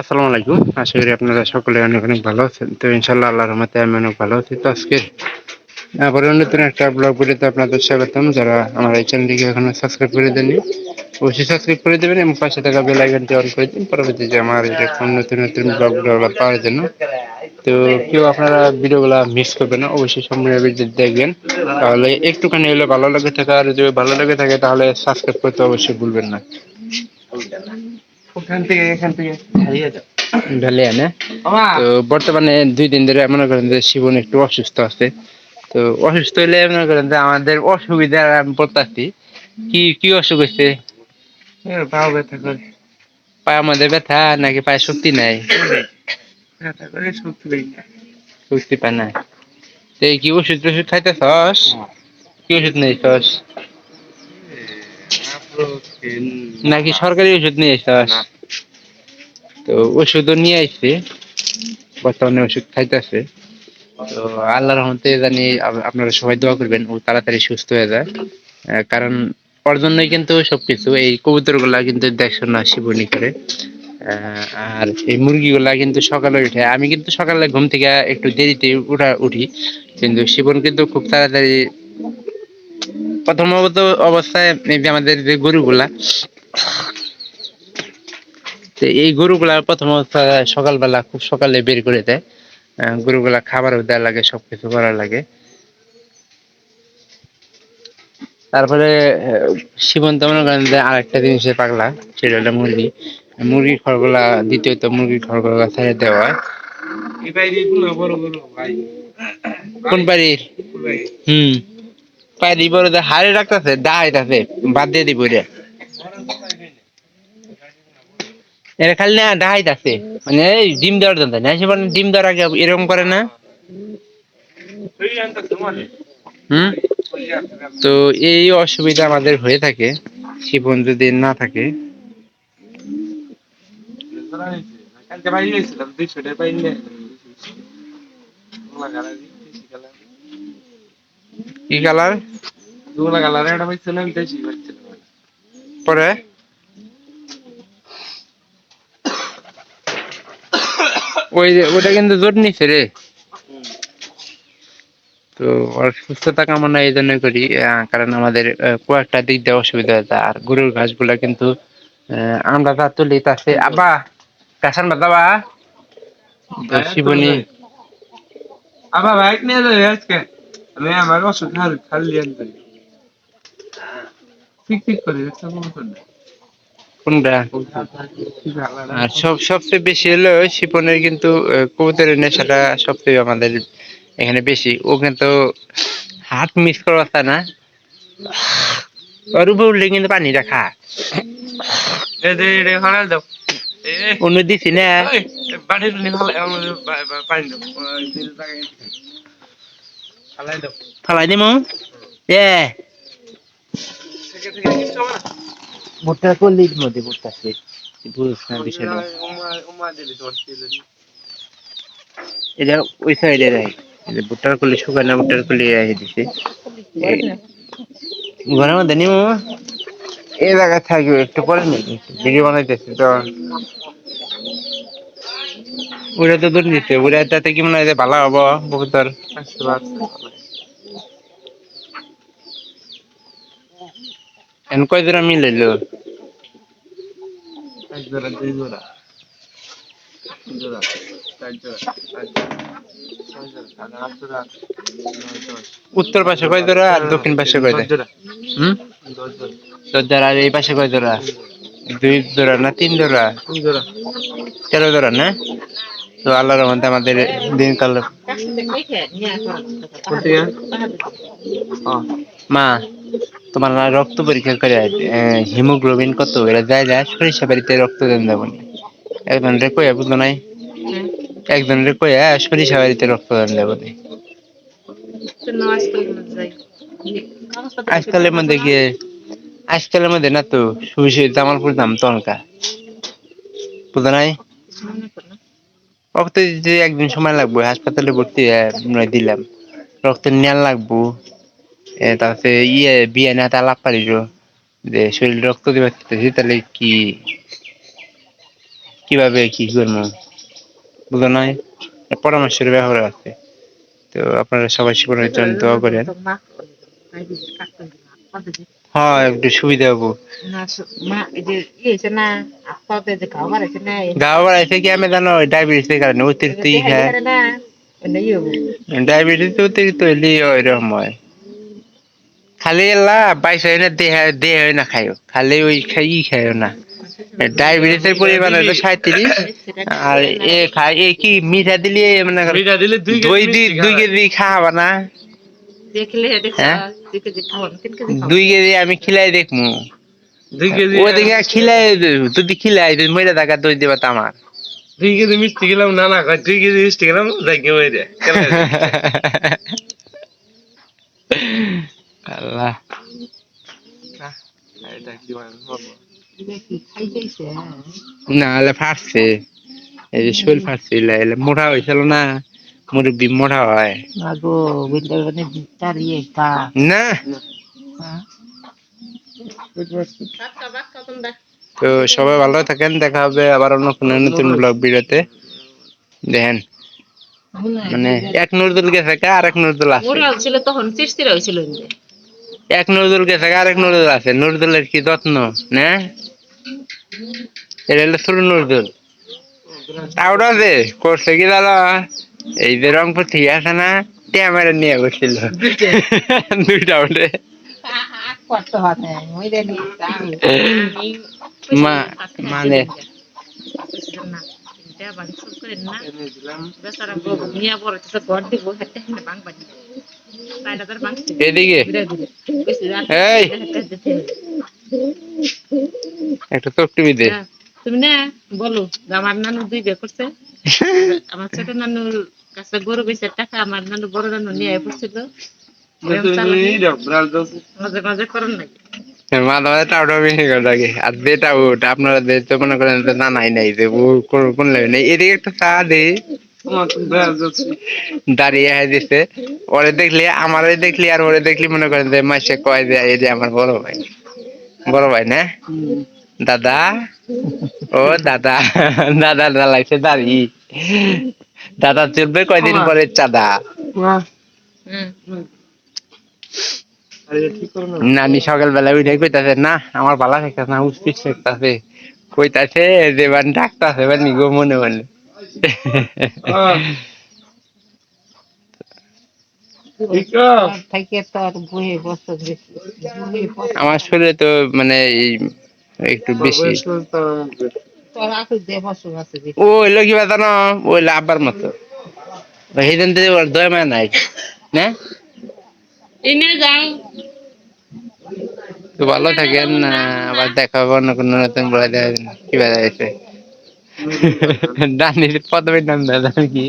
আসসালামু আলাইকুম। আশা করি আপনারা সকলে অনেক অনেক ভালো আছেন। তো ইনশাল্লাহ আল্লাহর রহমতে আমি অনেক ভালো আছি। তো আজকে আবার নতুন একটা ব্লগ ভিডিওতে আপনাদের স্বাগতম। যারা আমার এই চ্যানেলটিকে এখনও সাবস্ক্রাইব করে দেননি, অবশ্যই সাবস্ক্রাইব করে দেবেন এবং পাশে থাকা বেল আইকনটি অন করে দিন। পরবর্তীতে আমার এরকম নতুন নতুন ব্লগ ভিডিওগুলো পাওয়ার জন্য। তো কেউ আপনারা ভিডিওগুলো মিস করবেন না, অবশ্যই সম্পূর্ণ ভিডিও দেখবেন। তাহলে একটুখানি হলে ভালো লাগে থাকে, আর যদি ভালো লাগে থাকে তাহলে সাবস্ক্রাইব করতে অবশ্যই ভুলবেন না। ওখান থেকে এখান থেকে। হারিয়ে যাও। ঢালে আনে তো বর্তমানে দুই দিন ধরে মনে করেন যে শিবন একটু অসুস্থ আছে। তো অসুস্থ হলে মনে করেন যে আমাদের অসুবিধা আমি পড়তাছি কি কি অসুখ হয়েছে? পাও ব্যথা করে। পায়ে আমাদের ব্যথা নাকি পায়ে শক্তি নাই? ব্যথা করে শক্তি পাই না। শক্তি পায় না তো এই কি ওষুধ টষুধ খাইতেছস কি ওষুধ নিয়েছস? নাকি সরকারি ওষুধ নিয়ে আসছস তো ওষুধও নিয়ে আসছে। বর্তমানে ওষুধ খাইতেছে। তো আল্লাহর রহমতে জানি আপনারা সবাই দোয়া করবেন ও তাড়াতাড়ি সুস্থ হয়ে যায়। কারণ ওর জন্যই কিন্তু সবকিছু এই কবুতরগুলা কিন্তু দেখশোনা শিবনি করে। আহ, আর এই মুরগিগুলা কিন্তু সকালে উঠে আমি কিন্তু সকালে ঘুম থেকে একটু দেরিতে উঠা উঠি। কিন্তু শিবন কিন্তু খুব তাড়াতাড়ি প্রথমত অবস্থায় এই যে আমাদের যে গরুগুলা তো এই গরুগুলা প্রথম অবস্থায় সকালবেলা খুব সকালে বের করে দেয়। গরুগুলা খাবারও দেওয়া লাগে সবকিছু করা লাগে। তারপরে সীমন্ত মনে করেন যে আরেকটা জিনিসের পাগলা সেটা হলো মুরগি। মুরগির খড়গুলা দ্বিতীয়ত মুরগির খড়গুলা ছেড়ে দেওয়া। হয়। কোন বাড়ির। হুম। পাইরি বড় যে হাড়ে রাখতেছে ডাইতাছে বাদ দিয়ে দিব রে এরা খালি না ডাইতাছে মানে এই ডিম দেওয়ার জন্য, না সে মানে ডিম দেওয়ার আগে এরকম করে না। হুম? তো এই অসুবিধা আমাদের হয়ে থাকে, শিবন যদি না থাকে। কালকে বাইরে গেছিলাম দুইশো টাকা কি কালার? দুলা গালা একটা পাইছিলাম দেশি পাইছিলাম পরে? ওই ওটা কিন্তু জোর নিছে রে। তো ওর সুস্থতা কামনা এই জন্য করি কারণ আমাদের কয়েকটা দিক দিয়ে অসুবিধা হয়েছে। আর গরুর ঘাসগুলা কিন্তু আমরা যা তুলি তাতে আবা কাসান বাদাবা শিবনী। আবার বাইক নিয়ে যাবে আজকে? আমি আমার ওষুধ খাল খালি আনতে ঠিক ঠিক করে একটা কর না কোনটা? আর সব সবচেয়ে বেশি হলো শিপনের কিন্তু কবুতরের নেশাটা সবচেয়ে আমাদের এখানে বেশি। ও কিন্তু হাত মিস করা অবস্থা না। ওর উপর উঠলে কিন্তু পানিটা খা। এ দে দাও। অন্য দিছি না। পানি দাও। ফালাই দিম এ। থেকে থেকে কিছু হবে না? ভুট্টা করলি মধ্যে ভুট্টাছে বুঝছ না বিষয়টা উমা উমা দিলি তোর ছিল এটা ওই সাইডে রাই ভুট্টার করলি শুকানো ভুট্টার করলি রাই দিছে। এই- ঘরের মধ্যে নিম এই জায়গায় থাকবে একটু পরে নাকি ভিডিও বানাইতেছি তো ওটা তো নিতে ওটা তাতে কি মনে হয় ভালো হব? বহুতর এন কয় জোড়া মিলাইলো এক জোড়া দুই জোড়া জোড়া চার জোড়া পাঁচ জোড়া ছয় জোড়া সাত আট জোড়া নয় দশ উত্তর পাশে কয় জোড়া আর দক্ষিণ পাশে কয় জোড়া হুম? দশ জোড়া আর এই পাশে কয় জোড়া দুই জোড়া না তিন জোড়া? তেরো জোড়া না? তো আল্লাহর রহমতে আমাদের দিনকাল মা তোমার না রক্ত পরীক্ষা করে হিমোগ্লোবিন কত এরা যায় যায় সরিষা বাড়িতে রক্ত দেন দেবো একজন রে কইয়া বুঝলো নাই? একজন রে কইয়া সরিষা বাড়িতে রক্ত দেন দেবো আজকালের মধ্যে গিয়ে আজকালের মধ্যে না তো সুবিশে জামালপুর দাম তনকা বুঝো নাই? রক্ত দিতে একদিন সময় লাগবে, হাসপাতালে ভর্তি দিলাম। রক্ত নেওয়া লাগবো তারপরে ইয়ে বিয়ে না তা লাভ পারিল যে শরীর রক্ত পারতেছি তাহলে কি, কীভাবে কি করব? বুঝো নয় পরামর্শের ব্যবহার আছে। তো আপনারা সবাই জীবনের জন্য দোয়া করেন। হ্যাঁ একটু সুবিধা হব। না সু- মা এই যে হয়েছে না আপনাদের যে খাওয়া বাড়াইছে কি আমি জানো কারণে অতিরিক্ত ই খায়। ডায়াবেটিস অতিরিক্ত হইলে ওইরকম হয় খালি এলা বাইশ হয় না দেহ দেহ হয় না খাইও। খালি ওই খাই ই খাইও না। ডায়াবেটিসের পরিমাণ হলো সাঁত্রিশ আর এ খাই এ কি মিঠা দিলে মানে দুই দুই কেজি খাওয়াবা না? দুই কেজি খাওয়ান দুই কেজি আমি খিলাই দেখমু। দুই কেজি ওদিকে খিলাই যদি খিলাই তুই মরে থাকা দই দেবা আমার। দুই কেজি মিষ্টি খেলাম না না দুই কেজি মিষ্টি খেলাম যাই কে আল্লাহ। হ্যাঁ। না হলে ফাটছে। এই যে শরীর ফাটছে এলে এলে মোটা হয়েছিল না। হয়। না গো বুঝতে মানে তার ইয়ে কা। না। হ্যাঁ। তো সবাই ভালো থাকেন দেখা হবে আবার অন্য কোনো নতুন ব্লগ ভিডিওতে। দেখেন মানে এক নজরুল গেছে কা আর এক নজরুল আছে। ওরা ছিল তখন চিরচিরা হয়েছিল এক নজরুল গেছে কা আর এক নজরুল আছে। নজরুলের কি যত্ন না? এটা হলো ছোট নজরুল। তাওটা আছে করছে কি দাদা? এই যে রংপুর থেকে আছে না ক্যামেরা নিয়ে বসছিল। দুইটা। উঠে। মানে এদিকে। একটা তোর টিভি দে। হ্যাঁ, তুমি না বলো আমার নানু দুই বিয়ে করছে। আমার ছোট নানুর কাছে গরু বেচে টাকা আমার নানু বড় নানু নিয়ে পড়ছিল। মাঝে মাঝে করেন নাকি? মাথা মাথা টাউটা বেশি করে থাকে আর যেটা ওটা আপনারা যে তো মনে করেন যে না নাই নাই যে কোন কোন লেভেল নেই। এদিকে একটা চা। দাঁড়িয়ে হয়ে দিছে। ওরে দেখলে আমারে দেখলি আর ওরে দেখলি মনে করেন যে মাসে কয় যে এই যে আমার বড় ভাই। বড় ভাই না? দাদা? ও দাদা দাদা দালাইছে দাঁড়ি। দাদা চলবে কয়দিন পরে চাঁদা? হুম। আরে এটা ঠিক করো না। নানি সকালবেলা উঠে কইতাছে না আমার ভালো থাকতেছে না উস্তিস থাকতেছে কইতাছে যে বান ডাকতাছে বানি গো মনে মনে। আমার শরীরে তো মানে এই একটু বেশি। ও এলো কি বাতা না? আব্বার মতো। থেকে ওর দয় মানে নাই। না? এনে যাও। তো ভালো থাকেন না আবার দেখা হবে অন্য কোনো নতুন বলে দেয় কি বাজা গেছে ডানির পদবীর নাম দাদা কি?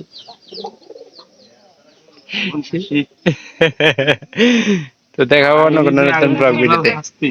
তো দেখা হবে অন্য কোনো নতুন ব্লগ ভিডিওতে। হাসতি।